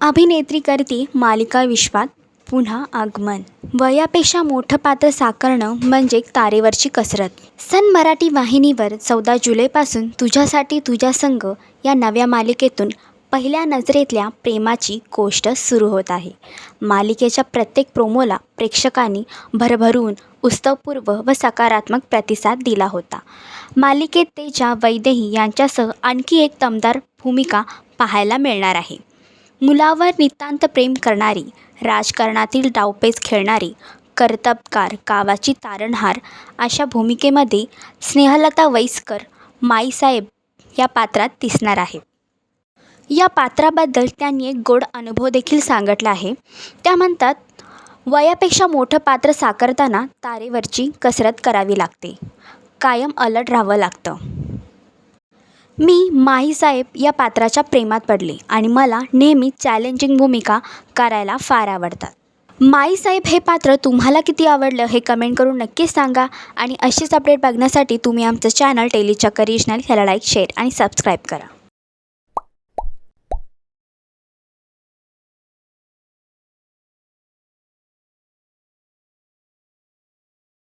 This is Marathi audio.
अभिनेत्री करते मालिका विश्वात पुन्हा आगमन. वयापेक्षा मोठं पात्र साकारणं म्हणजे तारेवरची कसरत. सन मराठी वाहिनीवर चौदा जुलैपासून तुझ्यासाठी तुझ्या संघ या नव्या मालिकेतून पहिल्या नजरेतल्या प्रेमाची गोष्ट सुरू होत आहे. मालिकेच्या प्रत्येक प्रोमोला प्रेक्षकांनी भरभरून उत्सवपूर्व व सकारात्मक प्रतिसाद दिला होता. मालिकेत तेजा वैदेही यांच्यासह आणखी एक दमदार भूमिका पाहायला मिळणार आहे. मुलावर नितांत प्रेम करणारी राजकारणातील डावपेच खेळणारी कर्तबगार गावाची तारणहार अशा भूमिकेमध्ये स्नेहलता वैसकर माईसाहेब या पात्रात दिसणार आहे या पात्राबद्दल त्यांनी एक गोड अनुभव देखील सांगितला आहे. त्या म्हणतात वयापेक्षा मोठं पात्र साकारताना तारेवरची कसरत करावी लागते. कायम अलर्ट राहावं लागतं. मी माहीसाहेब या पात्राच्या प्रेमात पडले आणि मला नेहमी चॅलेंजिंग भूमिका करायला फार आवडतात. माईसाहेब हे पात्र तुम्हाला किती आवडलं हे कमेंट करून नक्कीच सांगा आणि अशीच अपडेट बघण्यासाठी तुम्ही आमचं चॅनल टेलीचक्कर रिजनल ह्याला लाईक शेअर आणि सबस्क्राईब करा.